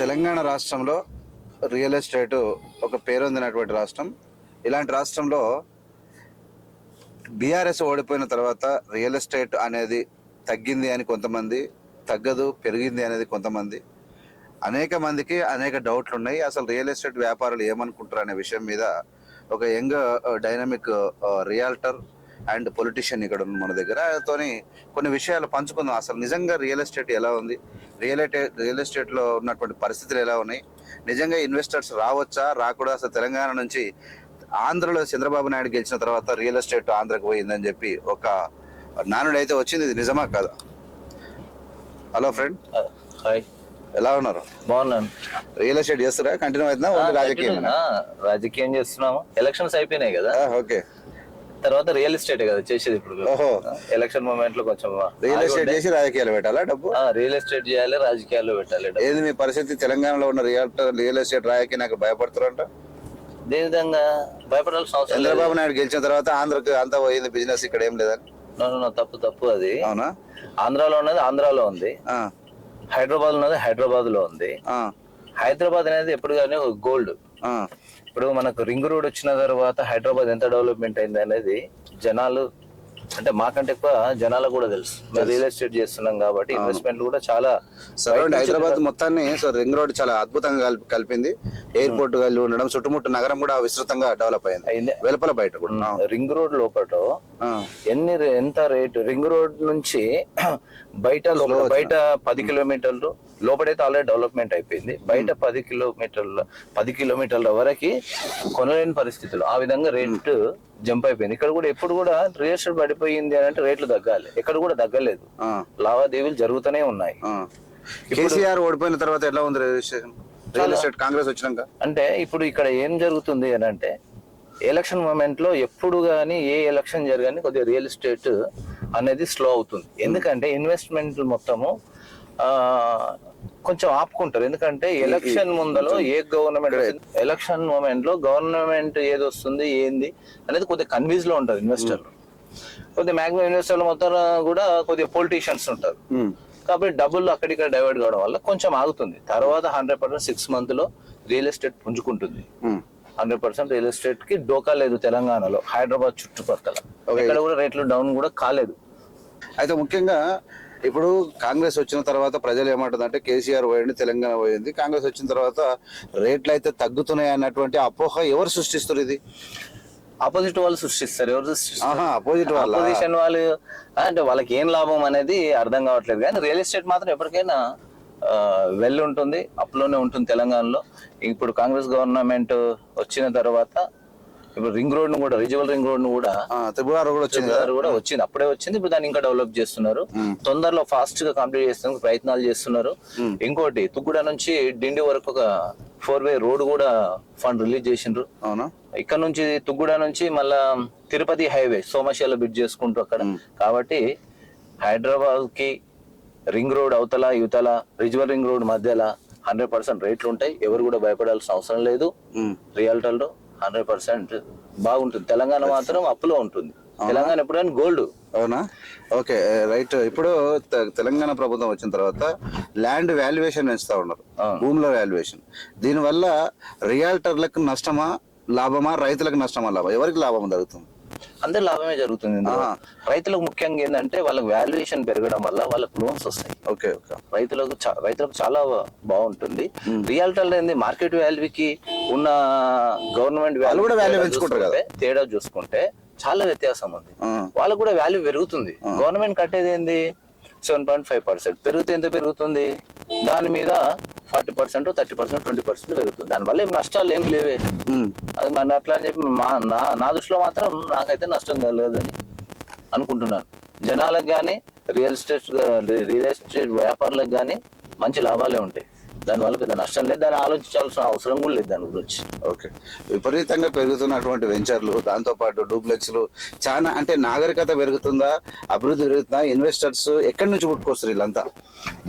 తెలంగాణ రాష్ట్రంలో real estate ఒక పేరొందినటువంటి రాష్ట్రం. ఇలాంటి రాష్ట్రంలో బీఆర్ఎస్ ఓడిపోయిన తర్వాత రియల్ ఎస్టేట్ అనేది తగ్గింది అని కొంతమంది తగ్గదు పెరిగింది అనేది కొంతమంది. అనేక మందికి అనేక డౌట్లు ఉన్నాయి అసలు రియల్ ఎస్టేట్ వ్యాపారులు ఏమనుకుంటారు అనే విషయం మీద ఒక young dynamic realtor and politician ఇక్కడ ఉన్న మన దగ్గర. ఆయనతోని కొన్ని విషయాలు పంచుకుందాం. అసలు నిజంగా రియల్ ఎస్టేట్ ఎలా ఉంది? రియల్ ఎస్టేట్ రియల్ ఎస్టేట్లో ఉన్నటువంటి పరిస్థితులు ఎలా ఉన్నాయి? నిజంగా ఇన్వెస్టర్స్ రావచ్చా? రాకూడదు? అసలు తెలంగాణ నుంచి ఆంధ్రలో చంద్రబాబు నాయుడు గెలిచిన తర్వాత రియల్ ఎస్టేట్ ఆంధ్రకు పోయిందని చెప్పి ఒక నానుడు అయితే వచ్చింది. ఇది నిజమా కాదా? Hello friend. హాయ్. ఎలా ఉన్నారు? బాగున్నాను. రియల్ ఎస్టేట్ చేస్తారా? కంటిన్యూ అవుతుందా? రాజకీయం రాజకీయం చేస్తున్నాము. ఎలక్షన్స్ అయిపోయినాయి కదా. ఓకే. తర్వాత రియల్ ఎస్టేట్ కదా చేసేది ఇప్పుడు. ఓహో. ఎలక్షన్ మూమెంట్లో కొంచెం రియల్ ఎస్టేట్ చేసి రాజకీయాలు పెట్టాలా డబ్బు? రియల్ ఎస్టేట్ చేయాలి రాజకీయాల్లో పెట్టాలి ఏది మీ పరిస్థితి? తెలంగాణలో ఉన్న రియల్ రియల్ ఎస్టేట్ రాజకీయ నాకు భయపడుతారంట అదే విధంగా భయపడాల్సిన అవసరం లేదు. చంద్రబాబు నాయుడు గెలిచిన తర్వాత ఆంధ్రకు అంతా పోయింది బిజినెస్ ఇక్కడ ఏం no, తప్పు తప్పు అది. అవునా? ఆంధ్రాలో ఉన్నది ఆంధ్రాలో ఉంది. హైదరాబాద్ ఉన్నది హైదరాబాద్లో ఉంది హైదరాబాద్ అనేది ఎప్పుడు కానీ గోల్డ్ ఇప్పుడు మనకు రింగ్ రోడ్ వచ్చిన తర్వాత హైదరాబాద్ ఎంత డెవలప్మెంట్ అయింది అనేది జనాలు అంటే మాకంటే ఎక్కువ జనాలకు కూడా తెలుసు. మేము రియల్ ఎస్టేట్ చేస్తున్నాం కాబట్టి ఇన్వెస్ట్మెంట్ కూడా చాలా సరౌండ్ హైదరాబాద్ మొత్తాన్ని సో రింగ్ రోడ్ చాలా అద్భుతంగా కలిపి కలిపింది. ఎయిర్పోర్ట్ కలిగి ఉండడం చుట్టుముట్టు నగరం కూడా విస్తృతంగా డెవలప్ అయింది. వెలుపల బయట కూడా. రింగ్ రోడ్ లోపల ఎన్ని రే- ఎంత రేటు రింగ్ రోడ్ నుంచి బయట బయట పది కిలోమీటర్లు లోపలైతే ఆల్రెడీ డెవలప్మెంట్ అయిపోయింది. బయట పది కిలోమీటర్ల పది కిలోమీటర్ల వరకు కొనలేని పరిస్థితులు. ఆ విధంగా రేట్ జంప్ అయిపోయింది. ఇక్కడ కూడా ఎప్పుడు కూడా రియల్ ఎస్టేట్ పడిపోయింది అని అంటే రేట్లు తగ్గాలి. ఎక్కడ కూడా తగ్గలేదు. లావాదేవీలు జరుగుతూనే ఉన్నాయి. కేసీఆర్ ఓడిపోయిన తర్వాత ఎలా ఉంది రిజిస్ట్రేషన్ రియల్ ఎస్టేట్ కాంగ్రెస్ వచ్చినాక? అంటే ఇప్పుడు ఇక్కడ ఏం జరుగుతుంది అని అంటే ఎలక్షన్ మూమెంట్లో ఎప్పుడు కానీ ఏ ఎలక్షన్ జరగని కొద్దిగా రియల్ ఎస్టేట్ అనేది స్లో అవుతుంది. ఎందుకంటే ఇన్వెస్ట్మెంట్ మొత్తము ఆ, కొంచెం ఆపుకుంటారు. ఎందుకంటే ఎలక్షన్ ముందలో ఏ గవర్నమెంట్ ఎలక్షన్ మూమెంట్లో గవర్నమెంట్ ఏది వస్తుంది ఏంది అనేది కొద్దిగా కన్ఫ్యూజ్లో ఉంటారు ఇన్వెస్టర్లు కొద్దిగా మాక్సిమం ఇన్వెస్టర్లు మొత్తం కూడా కొద్దిగా పొలిటీషియన్స్ ఉంటారు. ఉమ్, కాబట్టి డబ్బులు అక్కడిక్కడ డైవర్ట్ కావడం వల్ల కొంచెం ఆగుతుంది. తర్వాత హండ్రెడ్ పర్సెంట్ సిక్స్ మంత్లో రియల్ ఎస్టేట్ పుంజుకుంటుంది. హండ్రెడ్ పర్సెంట్ రియల్ ఎస్టేట్కి డోకా లేదు తెలంగాణలో హైదరాబాద్ చుట్టుపక్కల. ఇక్కడ కూడా రేట్లు డౌన్ కూడా కాలేదు. అయితే ముఖ్యంగా ఇప్పుడు కాంగ్రెస్ వచ్చిన తర్వాత ప్రజలు ఏమంటుందంటే కేసీఆర్ పోయింది తెలంగాణ పోయింది. కాంగ్రెస్ వచ్చిన తర్వాత రేట్లు అయితే తగ్గుతున్నాయి అన్నటువంటి అపోహ ఎవరు సృష్టిస్తారు ఇది? ఆపోజిట్ వాళ్ళు సృష్టిస్తారు. ఎవరు అపోజిట్ వాళ్ళ? అపోజిషన్ వాళ్ళు అంటే వాళ్ళకి ఏం లాభం అనేది అర్థం కావట్లేదు. కానీ రియల్ ఎస్టేట్ మాత్రం ఎప్పటికైనా వెళ్ళి ఉంటుంది అప్లోనే ఉంటుంది తెలంగాణలో. ఇప్పుడు కాంగ్రెస్ గవర్నమెంట్ వచ్చిన తర్వాత ఇప్పుడు రింగ్ రోడ్ను కూడా రిజువల్ రింగ్ రోడ్ను కూడా త్రిపుర కూడా వచ్చింది కూడా వచ్చింది. అప్పుడే వచ్చింది ఇప్పుడు దాన్ని ఇంకా డెవలప్ చేస్తున్నారు. తొందరలో ఫాస్ట్గా కంప్లీట్ చేసేందుకు ప్రయత్నాలు చేస్తున్నారు. ఇంకోటి తుక్కుడ నుంచి డిండి వరకు ఒక ఫోర్ వే రోడ్ కూడా ఫండ్ రిలీజ్ చేసిండ్రు. అవునా? ఇక్కడ నుంచి తుగ్గుడ నుంచి మళ్ళా తిరుపతి హైవే సోమశిల బిడ్ చేసుకుంటూ అక్కడ. కాబట్టి హైదరాబాద్కి రింగ్ రోడ్ అవతల యువతల రిజువల్ రింగ్ రోడ్ మధ్యలో హండ్రెడ్ పర్సెంట్ రేట్లు ఉంటాయి. ఎవరు కూడా భయపడాల్సిన అవసరం లేదు. ఉమ్. హండ్రెడ్ పర్సెంట్ బాగుంటుంది. తెలంగాణ మాత్రం అప్పులో ఉంటుంది. తెలంగాణ ఎప్పుడైనా గోల్డ్. అవునా? Okay right. ఇప్పుడు తెలంగాణ ప్రభుత్వం వచ్చిన తర్వాత ల్యాండ్ వాల్యుయేషన్ పెంచుతా ఉన్నారు. భూముల వాల్యుయేషన్. దీనివల్ల రియాల్టర్లకు నష్టమా లాభమా రైతులకు నష్టమా లాభం ఎవరికి లాభం జరుగుతుంది? అందరి లాభమే జరుగుతుంది. రైతులకు ముఖ్యంగా ఏంటంటే వాళ్ళకి వాల్యుయేషన్ పెరగడం వల్ల వాళ్ళకి లోన్స్ వస్తాయి. Okay okay. రైతులకు రైతులకు చాలా బాగుంటుంది. రియాల్టర్ ఏంది? మార్కెట్ వాల్యూకి ఉన్న గవర్నమెంట్ వాళ్ళు కూడా తేడా పెంచుకుంటారు కదా. తేడా చూసుకుంటే చాలా వ్యత్యాసం ఉంది. వాళ్ళకు కూడా వాల్యూ పెరుగుతుంది. గవర్నమెంట్ కట్టేది ఏంది? సెవెన్ పాయింట్ ఫైవ్ పర్సెంట్ పెరిగితే ఎంత పెరుగుతుంది? దాని మీద forty percent thirty percent twenty percent పెరుగుతుంది. దానివల్ల ఏం నష్టాలు ఏం లేవే. అది మన అట్లా అని చెప్పి మా నా నా దృష్టిలో మాత్రం నాకైతే నష్టం కలగదని అనుకుంటున్నాను. జనాలకు కానీ రియల్ ఎస్టేట్ రియల్ ఎస్టేట్ వ్యాపారులకు కానీ మంచి లాభాలే ఉంటాయి. దానివల్ల పెద్ద నష్టం లేదు. దాన్ని ఆలోచించాల్సిన అవసరం కూడా లేదు దాని గురించి. ఓకే. విపరీతంగా పెరుగుతున్నటువంటి వెంచర్లు దాంతో పాటు డూప్లెక్స్లు. చాలా అంటే నాగరికత పెరుగుతుందా? అభివృద్ధి పెరుగుతుందా? ఇన్వెస్టర్స్ ఎక్కడి నుంచి పుట్టుకొస్తారు వీళ్ళంతా?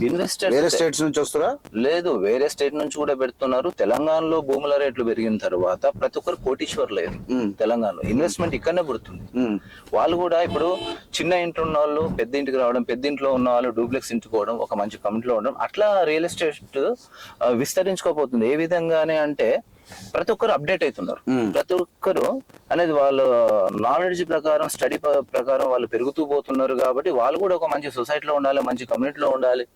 ఇన్వెస్టర్ వేరే స్టేట్స్ నుంచి వస్తారా? లేదు వేరే స్టేట్ నుంచి కూడా పెడుతున్నారు. తెలంగాణలో భూముల రేట్లు పెరిగిన తర్వాత ప్రతి ఒక్కరు కోటీశ్వర్ లేదు తెలంగాణలో. ఇన్వెస్ట్మెంట్ ఇక్కడనే పుడుతుంది. వాళ్ళు కూడా ఇప్పుడు చిన్న ఇంటి ఉన్న వాళ్ళు పెద్ద ఇంటికి రావడం పెద్ద ఇంట్లో ఉన్న వాళ్ళు డూప్లెక్స్ ఇంటికి పోవడం ఒక మంచి కమిటీలో ఉండడం అట్లా రియల్ ఎస్టేట్ విస్తరించుకోపోతుంది. ఏ విధంగానే అంటే ప్రతి ఒక్కరు అప్డేట్ అవుతున్నారు. ప్రతి ఒక్కరు అనేది వాళ్ళ నాలెడ్జ్ ప్రకారం స్టడీ ప్రకారం వాళ్ళు పెరుగుతూ పోతున్నారు కాబట్టి వాళ్ళు కూడా ఒక మంచి సొసైటీలో ఉండాలి మంచి కమ్యూనిటీలో ఉండాలి.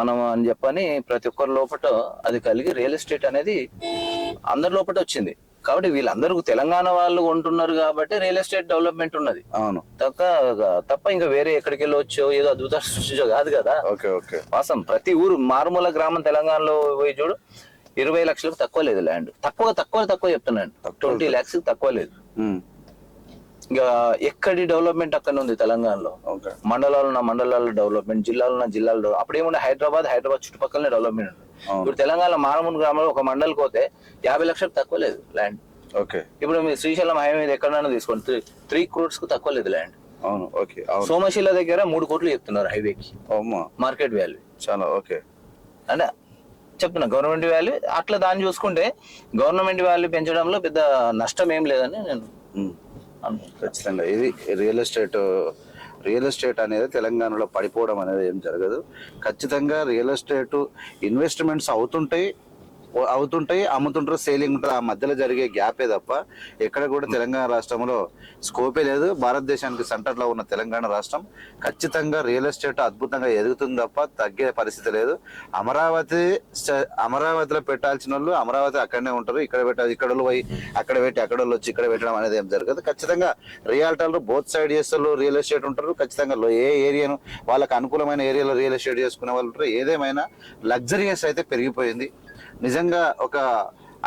మనం అని చెప్పని ప్రతి ఒక్కరి లోపల అది కలిగి రియల్ ఎస్టేట్ అనేది అందరి లోపల వచ్చింది. కాబట్టి వీళ్ళందరూ తెలంగాణ వాళ్ళు ఉంటున్నారు కాబట్టి రియల్ ఎస్టేట్ డెవలప్మెంట్ ఉన్నది. అవును. తప్ప తప్ప ఇంకా వేరే ఎక్కడికి వెళ్ళొచ్చో ఏదో అద్భుత సృష్టించో కాదు కదా. Okay okay. వాసం ప్రతి ఊరు మారుమూల గ్రామం తెలంగాణలో పోయి చూడు ఇరవై లక్షలకు తక్కువ లేదు ల్యాండ్. తక్కువ తక్కువ తక్కువ చెప్తున్నాను. ట్వంటీ ల్యాక్స్ తక్కువ లేదు. ఇంకా ఎక్కడి డెవలప్మెంట్ అక్కడ ఉంది తెలంగాణలో. మండలాలు ఉన్న మండలాల డెవలప్మెంట్ జిల్లాలు ఉన్న జిల్లాల అప్పుడు ఏముండే హైదరాబాద్ హైదరాబాద్ చుట్టుపక్కలనే డెవలప్మెంట్ ఉంది. ఇప్పుడు తెలంగాణ మారుమూల గ్రామంలో ఒక మండల్ పోతే యాభై లక్షలకు తక్కువ లేదు ల్యాండ్. ఓకే. ఇప్పుడు మీరు శ్రీశైలం హైవే మీద ఎక్కడైనా తీసుకోండి. త్రీ త్రీ క్రోడ్స్కు తక్కువ లేదు ల్యాండ్. అవును ఓకే సోమశిల దగ్గర మూడు కోట్లు చెప్తున్నారు హైవేకి. Market value. చాలా ఓకే. అంటే చెప్తున్నా గవర్నమెంట్ వాల్యూ అట్లా దాన్ని చూసుకుంటే గవర్నమెంట్ వాల్యూ పెంచడంలో పెద్ద నష్టం ఏం లేదని నేను ఖచ్చితంగా. ఇది రియల్ ఎస్టేట్ రియల్ ఎస్టేట్ అనేది తెలంగాణలో పడిపోవడం అనేది ఏం జరగదు. ఖచ్చితంగా రియల్ ఎస్టేట్ ఇన్వెస్ట్మెంట్స్ అవుతుంటాయి. అవుతుంటాయి అమ్ముతుంటారు సేలింగ్ ఉంటుంది. ఆ మధ్యలో జరిగే గ్యాపే తప్ప ఎక్కడ కూడా తెలంగాణ రాష్ట్రంలో స్కోపే లేదు. భారతదేశానికి సెంటర్లో ఉన్న తెలంగాణ రాష్ట్రం ఖచ్చితంగా రియల్ ఎస్టేట్ అద్భుతంగా ఎదుగుతుంది తప్ప తగ్గే పరిస్థితి లేదు. అమరావతి అమరావతిలో పెట్టాల్సిన వాళ్ళు అమరావతి అక్కడనే ఉంటారు. ఇక్కడ పెట్టాలి ఇక్కడ పోయి అక్కడ పెట్టి అక్కడ వచ్చి ఇక్కడ పెట్టడం అనేది ఏం జరగదు. ఖచ్చితంగా రియాల్టర్లు బోత్ సైడ్ చేస్తారు రియల్ ఎస్టేట్ ఉంటారు. ఖచ్చితంగా ఏ ఏరియాను వాళ్ళకి అనుకూలమైన ఏరియాలో రియల్ ఎస్టేట్ చేసుకునే వాళ్ళు ఉంటారు. ఏదేమైనా లగ్జరియస్ అయితే పెరిగిపోయింది. నిజంగా ఒక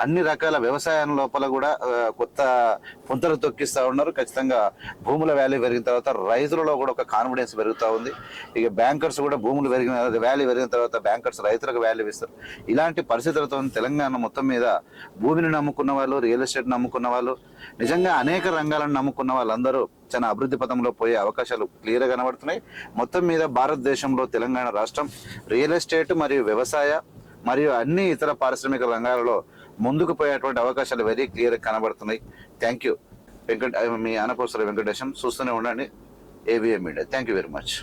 అన్ని రకాల వ్యవసాయం లోపల కూడా కొత్త పుంతలు తొక్కిస్తూ ఉన్నారు. ఖచ్చితంగా భూముల వాల్యూ పెరిగిన తర్వాత రైతులలో కూడా ఒక కాన్ఫిడెన్స్ పెరుగుతూ ఉంది. ఇక బ్యాంకర్స్ కూడా భూములు పెరిగిన వాల్యూ పెరిగిన తర్వాత బ్యాంకర్స్ రైతులకు వాల్యూ ఇస్తారు. ఇలాంటి పరిస్థితులతో తెలంగాణ మొత్తం మీద భూమిని నమ్ముకున్న వాళ్ళు రియల్ ఎస్టేట్ నమ్ముకున్న వాళ్ళు నిజంగా అనేక రంగాలను నమ్ముకున్న వాళ్ళందరూ చాలా అభివృద్ధి పథంలో పోయే అవకాశాలు క్లియర్గా కనబడుతున్నాయి. మొత్తం మీద భారతదేశంలో తెలంగాణ రాష్ట్రం రియల్ ఎస్టేట్ మరియు వ్యవసాయ మరియు అన్ని ఇతర పారిశ్రామిక రంగాలలో ముందుకు పోయేటువంటి అవకాశాలు వెరీ క్లియర్ కనబడుతున్నాయి. థ్యాంక్ యూ వెంకట మీ అనపోసర వెంకటేశం చూస్తూనే ఉండండి. ABM media thank you very much